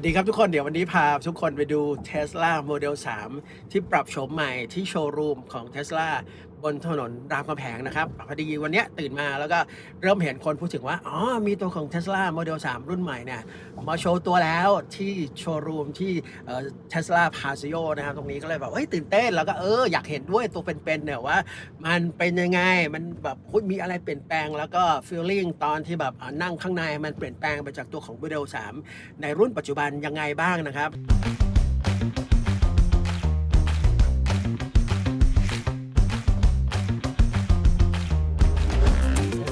วัสดีครับทุกคนเดี๋ยววันนี้พาทุกคนไปดู Tesla Model 3 ที่ปรับโฉมใหม่ที่โชว์รูมของ Tesla บนถนนรามคำแหงนะครับพอดีวันนี้ตื่นมาแล้วก็เริ่มเห็นคนพูดถึงว่า อ๋อ มีตัวของ Tesla Model 3 รุ่นใหม่เนี่ยมาโชว์ตัวแล้วที่โชว์รูมที่เอ่อ Tesla Paseo นะครับ ตรงนี้ก็เลยแบบเฮ้ยตื่นเต้น แล้วก็เออ อยากเห็นด้วยตัวเป็นๆเนี่ยว่า มันเป็นยังไง มันแบบมีอะไรเปลี่ยนแปลง แล้วก็ feeling ตอนที่แบบนั่งข้างในมันเปลี่ยนแปลงไปจากตัวของ Model 3 ในรุ่นปัจจุบันยังไงบ้างนะครับ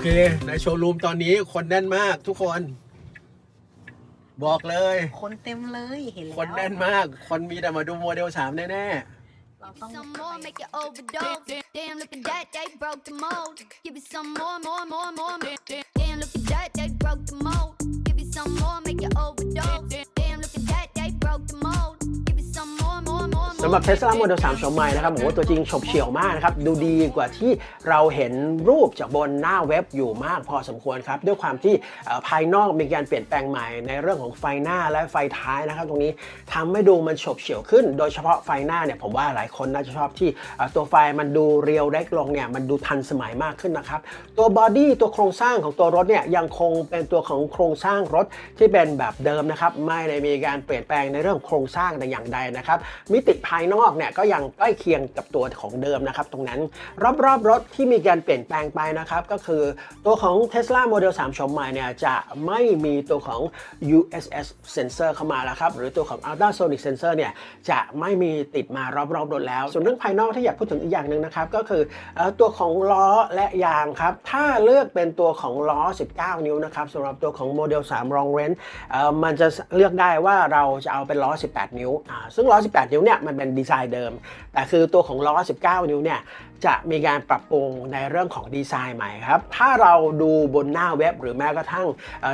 เคในโชว์รูมตอนนี้คนแน่นมากทุกคน บอกเลย คนเต็มเลยเห็นแล้วคนแน่นมาก คนมีแต่มาดูโมเดล3แน่เราต้อง Some more, make it overdose. Damn, look at that, they broke the mold. Give me some more, more, more, more. Damn, look at that, they broke the mold. Give me some more, make it overdose. ำหรับ Tesla Model 3โฉมใหม่นะครับผมว่าตัวจริงฉบเฉี่ยวมากนะครับ ดูดีกว่าที่เราเห็นรูปจากบนหน้าเว็บอยู่มากพอสมควรครับ ด้วยความที่ภายนอกมีการเปลี่ยนแปลงใหม่ในเรื่องของไฟหน้าและไฟท้ายนะครับ ตรงนี้ทำให้ดูมันฉบเฉี่ยวขึ้น โดยเฉพาะไฟหน้าเนี่ยผมว่าหลายคนน่าจะชอบที่ตัวไฟมันดูเรียวเล็กลงเนี่ยมันดูทันสมัยมากขึ้นนะครับ ตัวบอดี้ตัวโครงสร้างของตัวรถเนี่ยยังคงเป็นตัวของโครงสร้างรถที่เป็นแบบเดิมนะครับไม่ได้มีการเปลี่ยนแปลงในเรื่องโครงสร้างแต่อย่างใดนะครับมิติภายายนอกเนี่ยก็ยังใกล้เคียงกับตัวของเดิมนะครับตรงนั้นรอบๆรถที่มีการเปลี่ยนแปลงไปนะครับก็คือตัวของ Tesla Model 3โฉมใหม่เนี่ยจะไม่มีตัวของ USS sensor เข้ามาแล้วครับหรือตัวของ ultrasonic sensor เนี่ยจะไม่มีติดมารอบๆรถแล้ว ส่วนเรื่องภายนอกที่อยากพูดถึงอีกอย่างหนึ่งนะครับก็คือตัวของล้อและยางครับถ้าเลือกเป็นตัวของล้อ 19 นิ้วนะครับสำหรับตัวของโมเดล3 Long Range เออมันจะเลือกได้ว่าเราจะเอาเป็นล้อ 18 นิ้วอ่าซึ่งล้อ 18 นิ้วเนี่ยมันเป็นดีไซน์เดิม แต่คือตัวของล้อ 19 นิ้วเนี่ยจะมีการปรับปรุงในเรื่องของดีไซน์ใหม่ครับ ถ้าเราดูบนหน้าเว็บหรือแม้กระทั่ง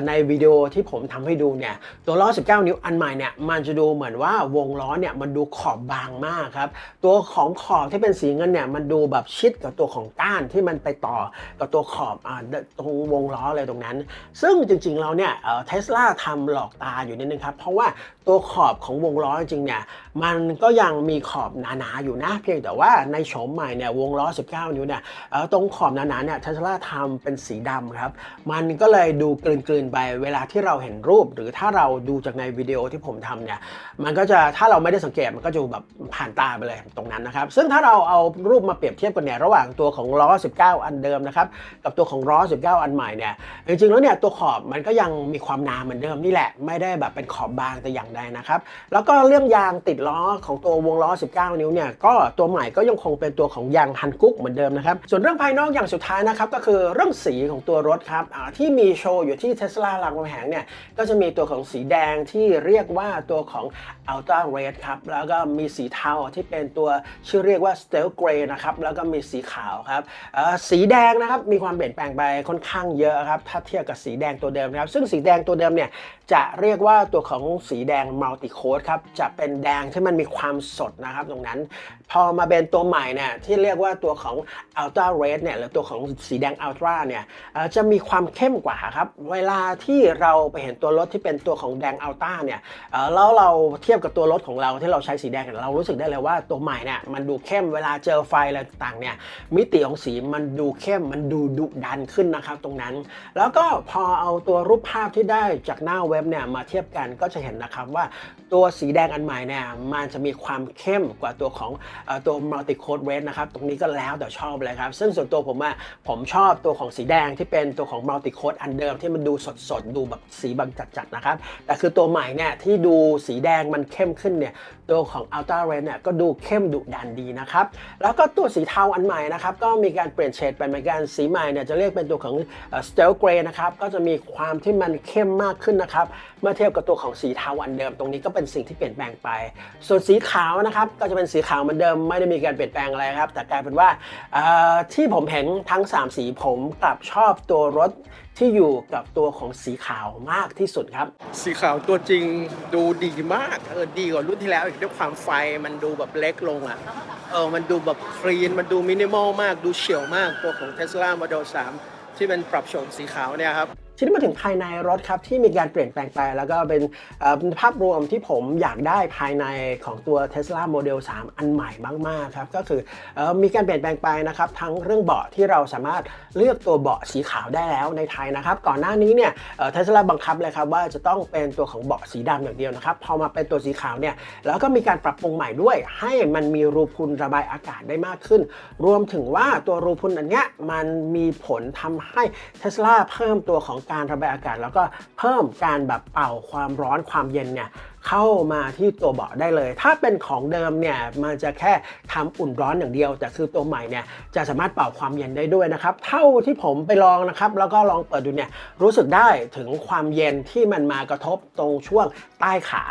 ในวิดีโอที่ผมทำให้ดูเนี่ยตัวล้อ 19 นิ้วอันใหม่เนี่ยมันจะดูเหมือนว่าวงล้อเนี่ยมันดูขอบบางมากครับ ตัวของขอบที่เป็นสีเงินเนี่ยมันดูแบบชิดกับตัวของก้านที่มันไปต่อกับตัวขอบอตรงวงล้อเลยตรงนั้น ซึ่งจริงๆเราเนี่ยเทสลาทำหลอกตาอยู่นิดนึงครับ เพราะว่าตัวขอบของวงล้อจริงเนี่ยมันก็ยังมีขอบหนาๆอยู่นะ เพียงแต่ว่าในโฉมใหม่เนี่ยวงล้อ 19 นิ้วเนี่ยตรงขอบหนาๆเนี่ยเทสลาทำเป็นสีดำครับ มันก็เลยดูกลืนๆไปเวลาที่เราเห็นรูป หรือถ้าเราดูจากในวิดีโอที่ผมทำเนี่ยมันก็จะถ้าเราไม่ได้สังเกตมันก็จะแบบผ่านตาไปเลยตรงนั้นนะครับ ซึ่งถ้าเราเอารูปมาเปรียบเทียบกันเนี่ยระหว่างตัวของล้อ 19 อันเดิมนะครับกับตัวของล้อ 19 อันใหม่เนี่ยจริงๆแล้วเนี่ยตัวขอบมันก็ยังมีความหนาเหมือนเดิมนี่แหละ ไม่ได้แบบเป็นขอบบางแต่อย่างใดนะครับแล้วก็เรื่องยางติดล้อของตัววงล้อ 19 นิ้วเนี่ยก็ตัวใหม่ก็ยังคงเป็นตัวของยางฮันกุ๊กเหมือนเดิมนะครับ ส่วนเรื่องภายนอกอย่างสุดท้ายนะครับก็คือเรื่องสีของตัวรถครับที่มีโชว์อยู่ที่เทสลารามคำแหงเนี่ยก็จะมีตัวของสีแดงที่เรียกว่าตัวของ Ultra Red ครับแล้วก็มีสีเทาที่เป็นตัวชื่อเรียกว่า Stealth Gray นะครับแล้วก็มีสีขาวครับสีแดงนะครับมีความเปลี่ยนแปลงไปค่อนข้างเยอะครับถ้าเทียบกับสีแดงตัวเดิมนะครับซึ่งสีแดงตัวเดิมเนี่ยจะเรียกว่าตัวของสีแดงมัลติโคดครับจะเป็นแดงที่มันมีความสดนะครับตรงนั้น พอมาเป็นตัวใหม่เนี่ยที่เรียกว่าตัวของ Ultra Red เนี่ยหรือตัวของสีแดง Ultra เนี่ยจะมีความเข้มกว่าครับ เวลาที่เราไปเห็นตัวรถที่เป็นตัวของแดง Ultra เนี่ยแล้วเราเทียบกับตัวรถของเราที่เราใช้สีแดงเนี่ยเรารู้สึกได้เลยว่าตัวใหม่เนี่ยมันดูเข้มเวลาเจอไฟอะไรต่างเนี่ยมิติของสีมันดูเข้มมันดูดุดันขึ้นนะครับตรงนั้น แล้วก็พอเอาตัวรูปภาพที่ได้จากหน้าเว็บเนี่ยมาเทียบกันก็จะเห็นนะครับว่าตัวสีแดงอันใหม่เนี่ยมันจะมีความเข้มกว่าตัวของตัว multi code red นะครับ ตรงนี้ก็แล้วแต่ชอบเลยครับ ซึ่งส่วนตัวผมอะผมชอบตัวของสีแดงที่เป็นตัวของ multi code อันเดิมที่มันดูสดๆดูแบบสีบางจัดๆนะครับ แต่คือตัวใหม่เนี่ยที่ดูสีแดงมันเข้มขึ้นเนี่ยตัวของ Ultra Red เนี่ยก็ดูเข้มดุดันดีนะครับ แล้วก็ตัวสีเทาอันใหม่นะครับ ก็มีการเปลี่ยนเฉดไปเหมือนกันสีใหม่เนี่ยจะเรียกเป็นตัวของ Steel Gray นะครับ ก็จะมีความที่มันเข้มมากขึ้นนะครับ เมื่อเทียบกับตัวของสีเทาอันเดิม ตรงนี้ก็เป็นสิ่งที่เปลี่ยนแปลงไป ส่วนสีขาวนะครับ ก็จะเป็นสีขาวเหมือนเดิม ไม่ได้มีการเปลี่ยนแปลงอะไรครับ แต่กลายเป็นว่าที่ผมเห็นทั้ง 3 สีผมกลับชอบตัวรถ ที่อยู่กับตัวของสีขาวมากที่สุดครับ สีขาวตัวจริงดูดีมากเออดีกว่ารุ่นที่แล้วอีกด้วยความไฟมันดูแบบเล็กลงอะเออมันดูแบบคลีนมันดูมินิมอลมากดูเฉียวมากตัวของ Tesla Model 3 ที่เป็นปรับโฉมสีขาวเนี่ยครับ ทีนี้มาถึงภายในรถครับที่มีการเปลี่ยนแปลงไป แล้วก็เป็นภาพรวมที่ผมอยากได้ภายในของตัว Tesla Model 3 อันใหม่มากๆครับก็คือมีการเปลี่ยนแปลงไปนะครับทั้งเรื่องเบาะที่เราสามารถเลือกตัวเบาะสีขาวได้แล้วในไทยนะครับก่อนหน้านี้เนี่ยเทสลาบังคับเลยครับว่าจะต้องเป็นตัวของเบาะสีดำอย่างเดียวนะครับพอมาเป็นตัวสีขาวเนี่ยแล้วก็มีการปรับปรุงใหม่ด้วย ให้มันมีรูพุนระบายอากาศได้มากขึ้น รวมถึงว่าตัวรูพุนอันเนี้ยมันมีผลทำให้เทสลาเพิ่มตัวของการระบายอากาศ แล้วก็เพิ่มการแบบเป่าความร้อนความเย็นเนี่ย เข้ามาที่ตัวเบาะได้เลย ถ้าเป็นของเดิมเนี่ยมันจะแค่ทำอุ่นร้อนอย่างเดียว แต่คือตัวใหม่เนี่ยจะสามารถเป่าความเย็นได้ด้วยนะครับ เท่าที่ผมไปลองนะครับ แล้วก็ลองเปิดดูเนี่ยรู้สึกได้ถึงความเย็นที่มันมากระทบตรงช่วงใต้ขา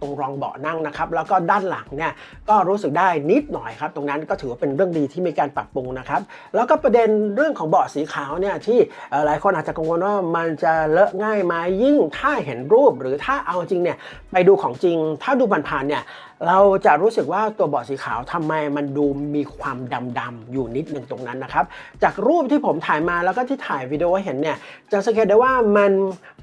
ตรงรองเบาะนั่งนะครับ แล้วก็ด้านหลังเนี่ยก็รู้สึกได้นิดหน่อยครับ ตรงนั้นก็ถือว่าเป็นเรื่องดีที่มีการปรับปรุงนะครับ แล้วก็ประเด็นเรื่องของเบาะสีขาวเนี่ยที่หลายคนอาจจะกังวลว่ามันจะเลอะง่ายไหมยิ่งถ้าเห็นรูปหรือถ้าเอาจริงเนี่ยไปดูของจริง ถ้าดูผ่านๆเนี่ยเราจะรู้สึกว่าตัวเบาะสีขาวทำไมมันดูมีความดำๆอยู่นิดหนึ่งตรงนั้นนะครับ จากรูปที่ผมถ่ายมาแล้วก็ที่ถ่ายวิดีโอเห็นเนี่ยจะสังเกตได้ว่ามัน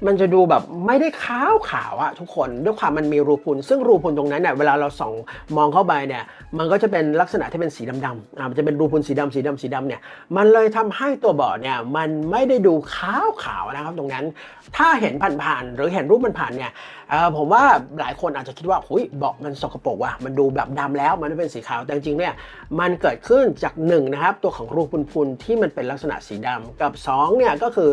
มันจะดูแบบไม่ได้ขาวขาวอะทุกคนด้วยความมันมีรูพุน ซึ่งรูพุนตรงนั้นเนี่ยเวลาเราส่องมองเข้าไปเนี่ยมันก็จะเป็นลักษณะที่เป็นสีดำๆอ่ามันจะเป็นรูพุนสีดำสีดำสีดำเนี่ยมันเลยทำให้ตัวเบาะเนี่ยมันไม่ได้ดูขาวขาวนะครับตรงนั้น ถ้าเห็นผ่านๆหรือเห็นรูปมันผ่านเนี่ยผมว่าหลายคนอาจจะคิดว่าหุยเบาะมันสกปรกว่ะมันดูแบบดำแล้วมันไม่เป็นสีขาวแต่จริงๆเนี่ยมันเกิดขึ้นจากหนึ่งนะครับตัวของรูพุนๆที่มันเป็นลักษณะสีดำกับสองเนี่ยก็คือ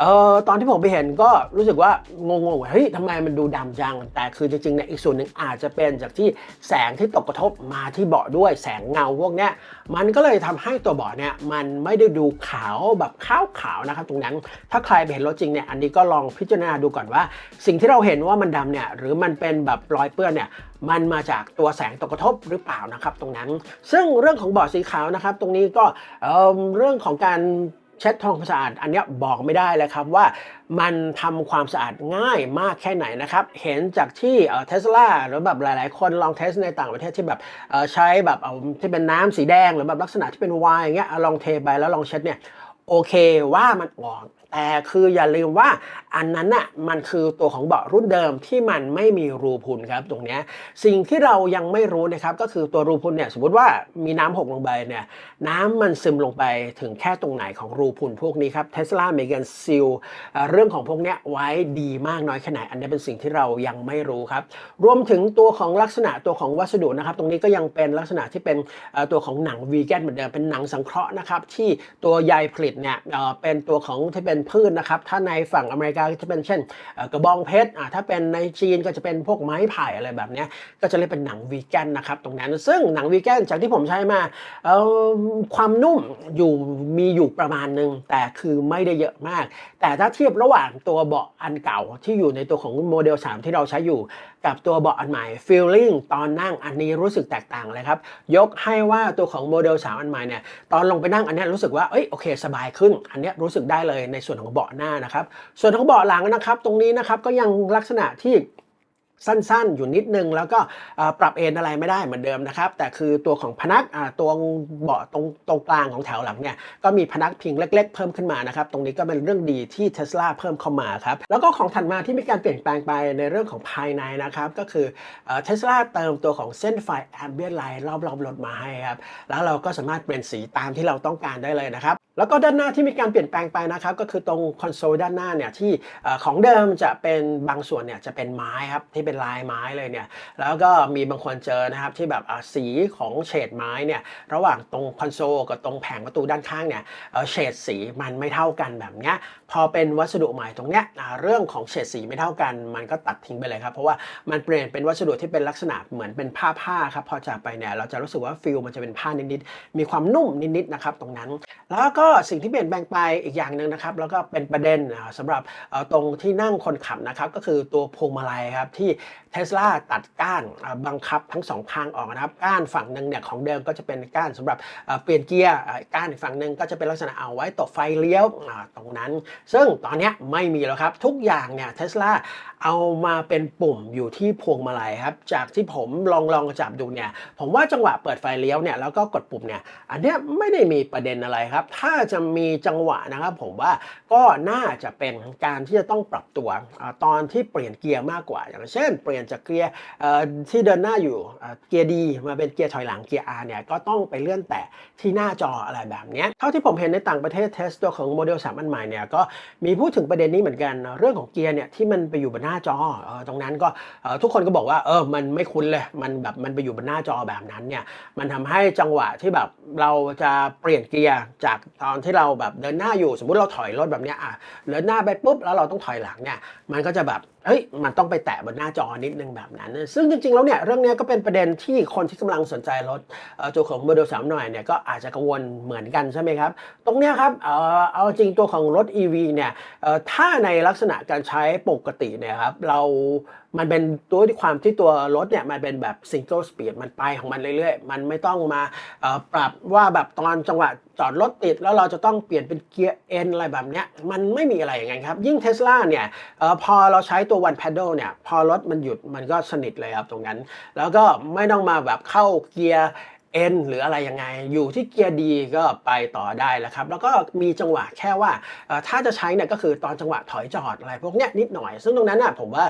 เอ่อตอนที่ผมไปเห็นก็รู้สึกว่างงๆว่าเฮ้ยทำไมมันดูดำจัง แต่คือจริงๆเนี่ยอีกส่วนหนึ่งอาจจะเป็นจากที่แสงที่ตกกระทบมาที่เบาะด้วยแสงเงาพวกเนี้ยมันก็เลยทำให้ตัวเบาะเนี่ยมันไม่ได้ดูขาวแบบขาวๆนะครับตรงนั้นถ้าใครไปเห็นรถจริงเนี่ยอันนี้ก็ลองพิจารณาดูก่อนว่า สิ่งที่เราเห็นว่ามันดำเนี่ยหรือมันเป็นแบบรอยเปื้อนเนี่ยมันมาจากตัวแสงตกกระทบหรือเปล่านะครับตรงนั้น ซึ่งเรื่องของเบาะสีขาวนะครับ ตรงนี้ก็เเรื่องของการ เช็ดทองความสะอาดอันนี้บอกไม่ได้เลยครับว่ามันทำความสะอาดง่ายมากแค่ไหนนะครับ เห็นจากที่เทสลาหรือแบบหลาย ๆ คนลองเทสในต่างประเทศที่แบบใช้แบบเอาที่เป็นน้ำสีแดงหรือแบบลักษณะที่เป็นวายอย่างเงี้ยลองเทไปแล้วลองเช็ดเนี่ย โอเคว่ามันออก แต่คืออย่าลืมว่าอันนั้นน่ะมันคือตัวของเบาะรุ่นเดิมที่มันไม่มีรูพุนครับตรงนี้สิ่งที่เรายังไม่รู้นะครับก็คือตัวรูพุนเนี่ยสมมติว่ามีน้ำหกลงไปเนี่ยน้ำมันซึมลงไปถึงแค่ตรงไหนของรูพุนพวกนี้ครับเทสลาเมกันซิลเรื่องของพวกเนี้ยไว้ดีมากน้อยแค่ไหนอันนี้เป็นสิ่งที่เรายังไม่รู้ครับ รวมถึงตัวของลักษณะตัวของวัสดุนะครับ ตรงนี้ก็ยังเป็นลักษณะที่เป็นตัวของหนังวีแกนเหมือนเดิมเป็นหนังสังเคราะห์นะครับที่ตัวใยผลิตเนี่ยเป็นตัวของที่เป็นพืชนะครับ ถ้าในฝั่งอเมริกาก็จะเป็นเช่นกระบองเพชรอ่าถ้าเป็นในจีนก็จะเป็นพวกไม้ไผ่อะไรแบบเนี้ยก็จะเรียกเป็นหนังวีแกนนะครับตรงนั้น ซึ่งหนังวีแกนจากที่ผมใช้มาความนุ่มอยู่มีอยู่ประมาณหนึ่งแต่คือไม่ได้เยอะมาก แต่ถ้าเทียบระหว่างตัวเบาะอันเก่าที่อยู่ในตัวของโมเดล 3 ที่เราใช้อยู่กับตัวเบาะอันใหม่ feeling ตอนนั่งอันนี้รู้สึกแตกต่างเลยครับยกให้ว่าตัวของโมเดล 3 อันใหม่เนี่ยตอนลงไปนั่งอันนี้รู้สึกว่าเอ้ยโอเคสบายขึ้น อันนี้รู้สึกได้เลยในส่วนของเบาะหน้านะครับ ส่วนของเบาะหลังนะครับ ตรงนี้นะครับก็ยังลักษณะที่ สั้นๆ อยู่นิดนึง แล้วก็ปรับเอนอะไรไม่ได้เหมือนเดิมนะครับ แต่คือตัวของพนักตัวเบาะตรงตรงกลางของแถวหลังเนี่ยก็มีพนักพิงเล็ก ๆ เพิ่มขึ้นมานะครับ ตรงนี้ก็เป็นเรื่องดีที่ Tesla เพิ่มเข้ามาครับ แล้วก็ของถัดมาที่มีการเปลี่ยนแปลงไปในเรื่องของภายในนะครับ ก็คือเทสลาเติมตัวของเส้นไฟ ambient light รอบๆรถมาให้ครับ แล้วเราก็สามารถเปลี่ยนสีตามที่เราต้องการได้เลยนะครับแล้วก็ด้านหน้าที่มีการเปลี่ยนแปลงไปนะครับก็คือตรงคอนโซลด้านหน้าเนี่ยที่ของเดิมจะเป็นบางส่วนเนี่ยจะเป็นไม้ครับที่เป็นลายไม้เลยเนี่ยแล้วก็มีบางคนเจอนะครับที่แบบสีของเฉดไม้เนี่ยระหว่างตรงคอนโซลกับตรงแผงประตูด้านข้างเนี่ยเฉดสีมันไม่เท่ากันแบบเนี้ยพอเป็นวัสดุใหม่ตรงเนี้ยเรื่องของเฉดสีไม่เท่ากัน มันก็ตัดทิ้งไปเลยครับเพราะว่ามันเปลี่ยนเป็นวัสดุที่เป็นลักษณะเหมือนเป็นผ้าผ้าครับพอจากไปเนี่ยเราจะรู้สึกว่าฟิลมันจะเป็นผ้านิดๆมีความนุ่มนิดๆนะครับตรงนั้น แล้วก็สิ่งที่เปลี่ยนแปลงไปอีกอย่างหนึ่งนะครับแล้วก็เป็นประเด็นอ่าสำหรับตรงที่นั่งคนขับนะครับก็คือตัวพวงมาลัยครับที่เทสลาตัดก้านบังคับทั้งสองข้างออกนะครับ ก้านฝั่งหนึ่งเนี่ยของเดิมก็จะเป็นก้านสำหรับเปลี่ยนเกียร์ก้านอีกฝั่งหนึ่งก็จะเป็นลักษณะเอาไว้ตบไฟเลี้ยวตรงนั้น ซึ่งตอนนี้ไม่มีแล้วครับทุกอย่างเนี่ยเทสลาเอามาเป็นปุ่มอยู่ที่พวงมาลัยครับ จากที่ผมลองลองจับดูเนี่ย ผมว่าจังหวะเปิดไฟเลี้ยวเนี่ยแล้วก็กดปุ่มเนี่ย อันเนี้ยไม่ได้มีประเด็นอะไรครับ ถ้าจะมีจังหวะนะครับผมว่าก็น่าจะเป็นการที่จะต้องปรับตัวอตอนที่เปลี่ยนเกียร์มากกว่าอย่างเช่นเปลี่ยนจากเกียร์ที่เดินหน้าอยู่เกียร์ดีมาเป็นเกียร์ถอยหลังเกียร์ R เนี่ยก็ต้องไปเลื่อนแตะที่หน้าจออะไรแบบนี้เท่าที่ผมเห็นในต่างประเทศเทสตัวของโมเดล3อันใหม่เนี่ยก็มีพูดถึงประเด็นนี้เหมือนกันเรื่องของเกียร์เนี่ยที่มันไปอยู่บนหน้าจออตรงนั้นก็ทุกคนก็บอกว่าเออมันไม่คุ้นเลยมันแบบมันไปอยู่บนหน้าจอแบบนั้นเนี่ยมันทำให้จังหวะที่แบบเราจะเปลี่ยนเกียร์จากตอนที่เราแบบเดินหน้าอยู่สมมุติเราถอยรถแบบเนี้ยอะเดินหน้าไปปุ๊บแล้วเราต้องถอยหลังเนี่ยมันก็จะแบบ เฮ้ยมันต้องไปแตะบนหน้าจอนิดนึงแบบนั้น ซึ่งจริงๆแล้วเนี่ยเรื่องนี้ก็เป็นประเด็นที่คนที่กำลังสนใจรถเอ่อตัวของโมเดลสามหน่อยเนี่ยก็อาจจะกังวลเหมือนกันใช่ไหมครับ ตรงเนี้ยครับเออเอาจริงตัวของรถ EV เนี่ยถ้าในลักษณะการใช้ปกติเนี่ยครับเรา มันเป็นตัวที่ความที่ตัวรถเนี่ยมันเป็นแบบซิงเกิลสปีดมันไปของมันเรื่อยๆ มันไม่ต้องมาปรับว่าแบบตอนจังหวะจอดรถติดแล้วเราจะต้องเปลี่ยนเป็นเกียร์เอ็นอะไรแบบเนี้ยมันไม่มีอะไรอย่างนั้นครับ ยิ่งเท s l a เนี่ยออพอเราใช้ตัว one pedal เนี่ยพอรถมันหยุดมันก็สนิทเลยครับตรงนั้น แล้วก็ไม่ต้องมาแบบเข้าเกียร์ N หรืออะไรยังไง อยู่ที่เกียร์ดีก็ไปต่อได้แล้วครับ แล้วก็มีจังหวะแค่ว่าถ้าจะใช้เนี่ยก็คือตอนจังหวะถอยจอดอะไรพวกเนี้ยนิดหน่อย ซึ่งตรงนั้นน่ะผมว่า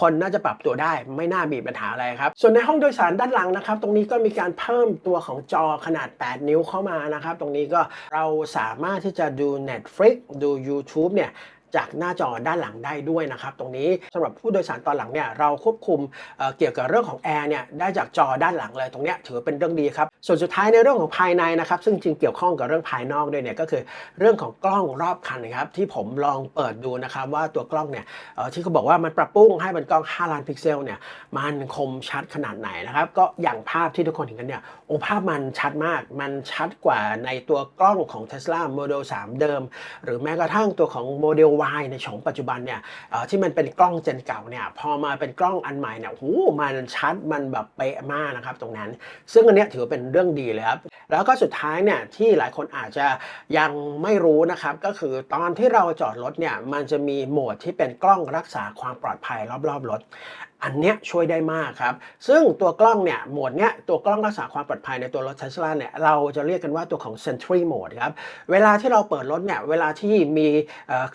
คนน่าจะปรับตัวได้ไม่น่ามีปัญหาอะไรครับ ส่วนในห้องโดยสารด้านหลังนะครับ ตรงนี้ก็มีการเพิ่มตัวของจอขนาด 8 นิ้วเข้ามานะครับ ตรงนี้ก็เราสามารถที่จะดู Netflix ดู YouTube เนี่ย จากหน้าจอด้านหลังได้ด้วยนะครับ ตรงนี้สำหรับผู้โดยสารตอนหลังเนี่ยเราควบคุมเเกี่ยวกับเรื่องของแอร์เนี่ยได้จากจอด้านหลังเลยตรงนี้ถือเป็นเรื่องดีครับ ส่วนสุดท้ายในเรื่องของภายในนะครับซึ่งจริงเกี่ยวข้องกับเรื่องภายนอกด้วยเนี่ยก็คือเรื่องของกล้องรอบคันนะครับที่ผมลองเปิดดูนะครับว่าตัวกล้องเนี่ยที่เขาบอกว่ามันปรับปรุงให้เป็นกล้อง 5 ล้านพิกเซลเนี่ยมันคมชัดขนาดไหนนะครับก็อย่างภาพที่ทุกคนเห็นกันเนี่ยโอ้ภาพมันชัดมากมันชัดกว่าในตัวกล้องของ Tesla Model 3 เดิม หรือแม้กระทั่งตัวของโวายในโฉมปัจจุบันเนี่ยที่มันเป็นกล้องเจนเก่าเนี่ยพอมาเป็นกล้องอันใหม่เนี่ยโหมันชัดมันแบบเป๊ะมากนะครับตรงนั้น ซึ่งอันเนี้ยถือเป็นเรื่องดีเลยครับแล้วก็สุดท้ายเนี่ยที่หลายคนอาจจะยังไม่รู้นะครับก็คือตอนที่เราจอดรถเนี่ยมันจะมีโหมดที่เป็นกล้องรักษาความปลอดภัยรอบๆรถ อันเนี้ยช่วยได้มากครับ ซึ่งตัวกล้องเนี่ยโหมดเนี้ยตัวกล้องรักษาความปลอดภัยในตัวรถ Tesla เนี่ยเราจะเรียกกันว่าตัวของ Sentry Mode ครับ เวลาที่เราเปิดรถเนี่ยเวลาที่มี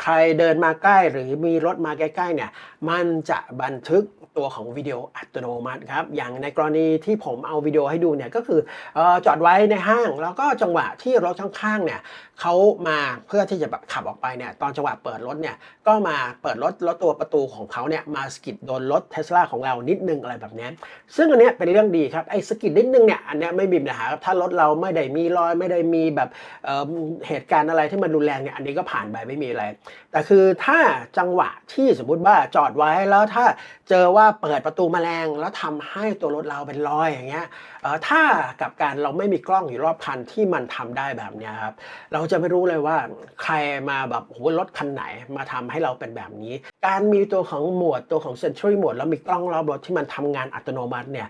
ใครเดินมาใกล้ หรือมีรถมาใกล้ๆเนี่ยมันจะบันทึกตัวของวิดีโออัตโนมัติครับ อย่างในกรณีที่ผมเอาวิดีโอให้ดูเนี่ยก็คือออจอดไว้ในห้าง แล้วก็จังหวะที่รถข้างๆเนี่ยเขามาเพื่อที่จะแบบขับออกไปเนี่ยตอนจังหวะเปิดรถเนี่ยก็มาเปิดรถแล้วตัวประตูของเขาเนี่ยมาสกิดโดนรถเทสลาของเรานิดนึงอะไรแบบนี้ซึ่งอันเนี้ยเป็นเรื่องดีครับไอ้สกิดนิดนึงเนี่ยอันเนี้ยไม่มีปัญหาครับถ้ารถเราไม่ได้มีรอยไม่ได้มีแบบเอ่อเหตุการณ์อะไรที่มันรุนแรงเนี่ยอันนี้ก็ผ่านไปไม่มีอะไร แต่คือถ้าจังหวะที่สมมุติว่าจอดไว้แล้วถ้าเจอว่าเปิดประตูมแมลงแล้วทำให้ตัวรถเราเป็นรอยอย่างเงี้ยเอ่อถ้ากับการเราไม่มีกล้องอยู่รอบคันที่มันทำได้แบบเนี้ยครับเราจะไม่รู้เลยว่าใครมาแบบโหรถคันไหนมาทำให้เราเป็นแบบนี้ การมีตัวของหมวดตัวของ Century Mode แล้วมีกล้องรอบรถที่มันทำงานอัตโนมัติเนี่ย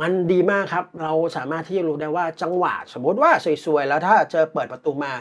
มันดีมากครับ เราสามารถที่จะรู้ได้ว่าจังหวะ สมมติว่าสวยๆ แล้วถ้าเจอเปิดประตูมา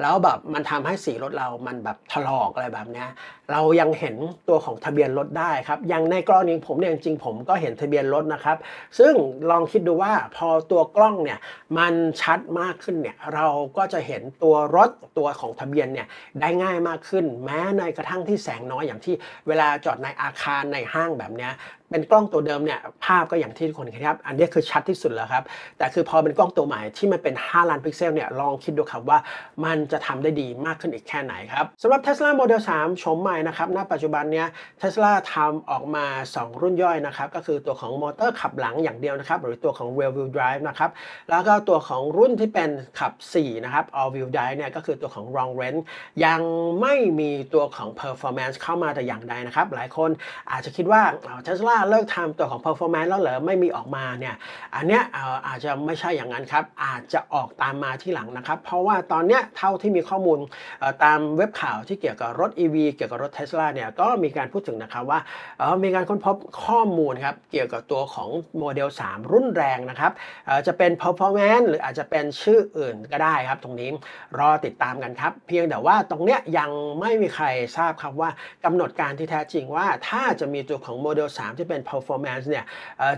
แล้วแบบมันทำให้สีรถเรามันแบบถลอกอะไรแบบนี้เรายังเห็นตัวของทะเบียนรถได้ครับอย่างในกรณีผมเนี่ยจริงๆผมก็เห็นทะเบียนรถนะครับ ซึ่งลองคิดดูว่าพอตัวกล้องเนี่ยมันชัดมากขึ้นเนี่ยเราก็จะเห็นตัวรถตัวของทะเบียนเนี่ยได้ง่ายมากขึ้น แม้ในกระทั่งที่แสงน้อยอย่างที่เวลาจอดในอาคารในห้างแบบนี้ เป็นกล้องตัวเดิมเนี่ยภาพก็อย่างที่ทุกคนเห็นครับ อันนี้คือชัดที่สุดแล้วครับ แต่คือพอเป็นกล้องตัวใหม่ที่มันเป็น 5 ล้านพิกเซลเนี่ยลองคิดดูครับว่ามันจะทำได้ดีมากขึ้นอีกแค่ไหนครับสำหรับ Tesla Model 3ชมใหม่นะครับณปัจจุบันเนี่ย Tesla ทำออกมา 2 รุ่นย่อยนะครับก็คือตัวของมอเตอร์ขับหลังอย่างเดียวนะครับหรือตัวของ Rear Wheel Drive นะครับแล้วก็ตัวของรุ่นที่เป็นขับ 4 นะครับ All Wheel Drive เนี่ยก็คือตัวของ Long Range ยังไม่มีตัวของ Performance เข้ามาแต่อย่างใดนะครับหลายคนอาจจะคิดว่าเทสลาเลิกทำตัวของ performance แล้วเหรอไม่มีออกมาเนี่ยอันเนี้ยอาจจะไม่ใช่อย่างนั้นครับ อาจจะออกตามมาที่หลังนะครับ เพราะว่าตอนเนี้ยเท่าที่มีข้อมูลตามเว็บข่าวที่เกี่ยวกับรถ EV เกี่ยวกับรถเทสลาเนี่ยก็มีการพูดถึงนะครับว่ามีการค้นพบข้อมูลครับเกี่ยวกับตัวของโมเดล 3 รุ่นแรงนะครับจะเป็น performance หรืออาจจะเป็นชื่ออื่นก็ได้ครับ ตรงนี้รอติดตามกันครับ เพียงแต่ว่าตรงเนี้ยยังไม่มีใครทราบครับว่ากำหนดการที่แท้จริงว่าถ้าจะมีตัวของโมเดล 3 ที่เป็นเป็น performance เนี่ย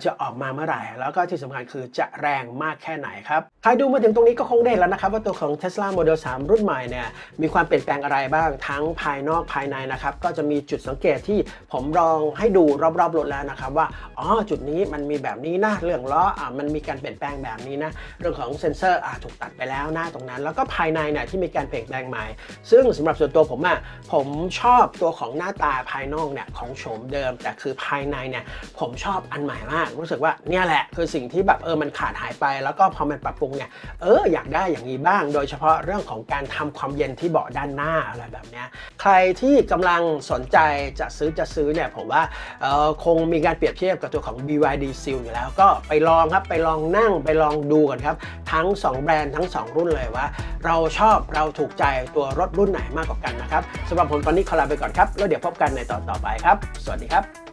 จะออกมาเมื่อไหร่ แล้วก็ที่สำคัญคือจะแรงมากแค่ไหนครับ ใครดูมาถึงตรงนี้ก็คงได้แล้วนะครับ ว่าตัวของ Tesla Model 3 รุ่นใหม่เนี่ยมีความเปลี่ยนแปลงอะไรบ้างทั้งภายนอกภายในนะครับ ก็จะมีจุดสังเกตที่ผมลองให้ดูรอบๆรถแล้วนะครับว่าอ๋อจุดนี้มันมีแบบนี้นะเรื่องล้ออะมันมีการเปลี่ยนแปลงแบบนี้นะเรื่องของเซ็นเซอร์อะถูกตัดไปแล้วหน้าตรงนั้น แล้วก็ภายในเนี่ยที่มีการเปลี่ยนแปลงใหม่ ซึ่งสำหรับส่วนตัวผมอะผมชอบตัวของหน้าตาภายนอกเนี่ยของโฉมเดิม แต่คือภายในเนี่ยผมชอบอันใหม่มาก รู้สึกว่าเนี่ยแหละคือสิ่งที่แบบเออมันขาดหายไป แล้วก็พอมันปรับปรุงเนี่ยเอออยากได้อย่างนี้บ้าง โดยเฉพาะเรื่องของการทำความเย็นที่เบาะด้านหน้าอะไรแบบเนี้ยใครที่กำลังสนใจจะซื้อจะซื้อเนี่ยผมว่าเออคงมีการเปรียบเทียบกับตัวของ BYD Seal อยู่แล้วก็ไปลองครับไปลองนั่งไปลองดูกันครับ ทั้ง 2 แบรนด์ทั้ง 2 รุ่นเลยว่า เราชอบเราถูกใจตัวรถรุ่นไหนมากกว่ากันนะครับสำหรับผมตอนนี้ขอลาไปก่อนครับ แล้วเดี๋ยวพบกันในตอนต่อไปครับ สวัสดีครับ